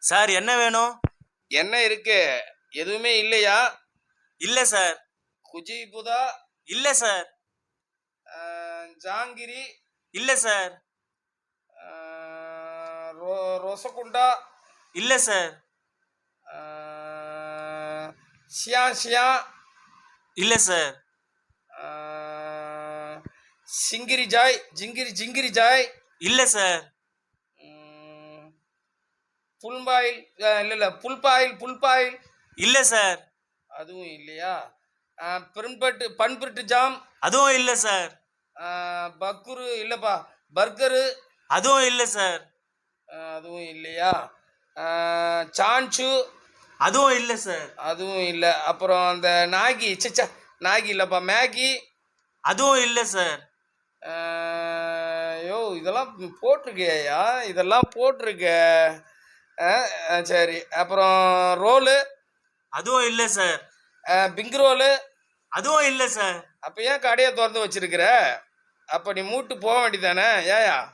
Sir என்ன வேணும்? என்ன இருக்கு? எதுவுமே இல்லையா? இல்லை சார். குஜி புதா? இல்லை சார். ஜாங்கிரி? இல்லை சார். ரொசகுண்டா? இல்லை சார். ஷியா ஷியா? இல்லை சார். சிங்கிரி ஜாய் ஜிங்கிரி ஜிங்கிரி ஜாய்? இல்லை சார். புல்பாயில் இல்ல இல்ல புல்பாயில் புல்பாயில். இல்லை சார். அதுவும் இல்லையா? அஹ், பெரும்பட்டு பண்பட்டு ஜாம். அதுவும் இல்லை சார். பக்குரு இல்லைப்பா பர்கரு. அதுவும் இல்லை சார். அதுவும் இல்லையா? சான்சு. அதுவும் இல்லை சார். அதுவும் இல்லை. அப்புறம் அந்த நாகி சிச்சா நாகி இல்லைப்பா மேகி. அதுவும் இல்லை சார். அஹ், யோ இதெல்லாம் போட்டிருக்கேயா இதெல்லாம் போட்டிருக்க. சரி. அப்புறம் ரோலு? அதுவும் இல்லை சார் பிங்க் ரோலு? அதுவும் இல்லை சார் அப்போ ஏன் கடையை திறந்து வச்சிருக்கிற? அப்போ நீ மூட்டு போக வேண்டியதானே ஏயா?